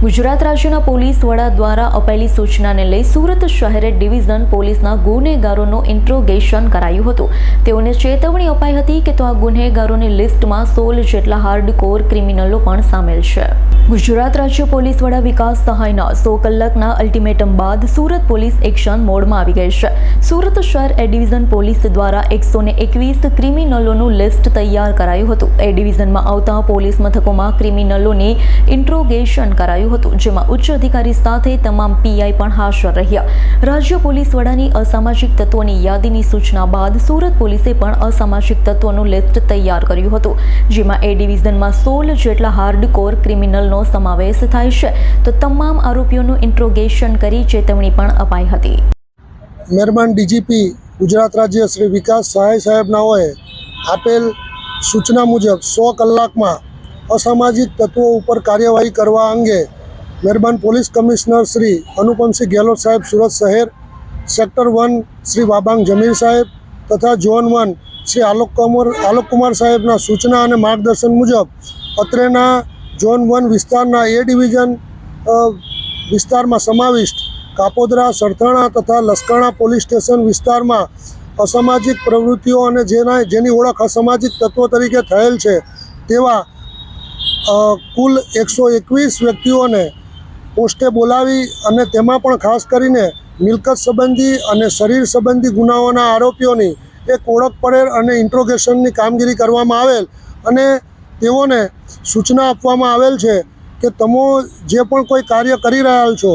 ગુજરાત રાજ્યના પોલીસ વડા દ્વારા અપાયેલી સૂચનાને લઈ સુરત શહેરે ડિવિઝન પોલીસના ગુનેગારોનું ઇન્ટ્રોગેશન કરાયું હતું. તેઓને ચેતવણી અપાઈ હતી કે તો આ ગુનેગારોની લિસ્ટમાં સોળ જેટલા હાર્ડકોર ક્રિમિનલો પણ સામેલ છે. ગુજરાત રાજ્ય પોલીસ વડા વિકાસ સહાયના સો કલાકના અલ્ટિમેટમ બાદ સુરત પોલીસ એક્શન મોડમાં આવી ગઈ છે. સુરત શહેર એ ડિવિઝન પોલીસ દ્વારા એકસો ને એકવીસ ક્રિમિનલોનું લિસ્ટ તૈયાર કરાયું હતું. એ ડિવિઝનમાં આવતા પોલીસ મથકોમાં ક્રિમિનલોની ઇન્ટ્રોગેશન કરાયું હતું, જેમાં ઉચ્ચ અધિકારી સાથે તમામ પીઆઈ પણ હાજર રહ્યા. રાજ્ય પોલીસ વડાની અસામાજિક તત્વોની યાદીની સૂચના બાદ સુરત પોલીસે પણ અસામાજિક તત્વોનું લિસ્ટ તૈયાર કર્યું હતું, જેમાં એ ડિવિઝનમાં સોળ જેટલા હાર્ડકોર ક્રિમિનલનો સમાવેશ થાય છે. તો તમામ આરોપીઓનું ઇન્ટ્રોગેશન કરી ચેતવણી પણ અપાઈ હતી. મહેરબાન ડીજીપી ગુજરાત રાજ્ય શ્રી વિકાસ સહાય સાહેબનાઓએ આપેલ સૂચના મુજબ સો કલાકમાં અસામાજિક તત્વો ઉપર કાર્યવાહી કરવા અંગે મહેરબાન પોલીસ કમિશનર શ્રી અનુપમસિંહ ગેહલોત સાહેબ, સુરત શહેર સેક્ટર વન શ્રી વાબાંગ જમીર સાહેબ તથા ઝોન વન શ્રી આલોક કુમાર આલોક કુમાર સાહેબના સૂચના અને માર્ગદર્શન મુજબ અત્રેના ઝોન વન વિસ્તારના એ ડિવિઝન વિસ્તારમાં સમાવિષ્ટ કાપોદરા, સરથાણા તથા લસકાણા પોલીસ સ્ટેશન વિસ્તારમાં અસામાજિક પ્રવૃત્તિઓ અને જેના, જેની ઓળખ અસામાજિક તત્વો તરીકે થયેલ છે તેવા કુલ એકસો એકવીસ વ્યક્તિઓને પોસ્ટે બોલાવી અને તેમાં પણ ખાસ કરીને મિલકત સંબંધી અને શરીર સંબંધી ગુનાઓના આરોપીઓની એક ઓળખ પડેલ અને ઇન્ટ્રોગેશનની કામગીરી કરવામાં આવેલ અને તેઓને સૂચના આપવામાં આવેલ છે કે તમે જે પણ કોઈ કાર્ય કરી રહ્યા છો,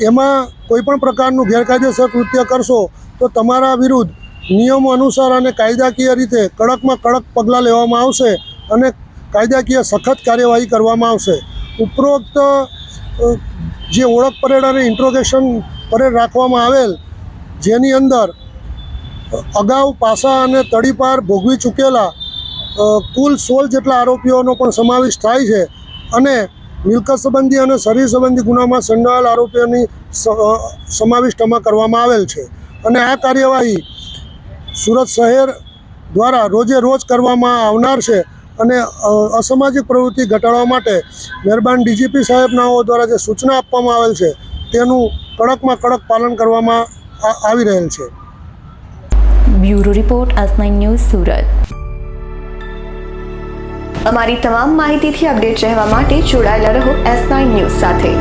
એમાં કોઈ પણ પ્રકારનું ગેરકાયદેસર કૃત્ય કરશો, તો તમારા વિરુદ્ધ નિયમો અનુસાર અને કાયદાકીય રીતે કડકમાં કડક પગલાં લેવામાં આવશે અને કાયદાકીય સખત કાર્યવાહી કરવામાં આવશે. ઉપરોક્ત જે ઓળખ પરેડ અને ઇન્ટ્રોગેશન પરેડ રાખવામાં આવેલ જેની અંદર અગાઉ પાસા અને તડીપાર ભોગવી ચૂકેલા કુલ સોળ જેટલા આરોપીઓનો પણ સમાવેશ થાય છે અને મિલકત સંબંધી અને શરીર સંબંધી ગુનામાં સંડોવાયેલ આરોપીઓની સ- અ, કરવામાં આવેલ છે. અને આ કાર્યવાહી સુરત શહેર દ્વારા રોજે રોજ કરવામાં આવનાર છે. અને અસામાજિક પ્રવૃત્તિ ઘટાડવા માટે મહેરબાન ડીજીપી સાહેબનાઓ દ્વારા જે સૂચના આપવામાં આવેલ છે, તેનું કડકમાં કડક પાલન કરવામાં આવી રહેલ છે. Bureau report nine news Surat. અમારી તમામ માહિતીથી અપડેટ રહેવા માટે જોડાયેલા રહો એસ નાઇન ન્યૂઝ સાથે.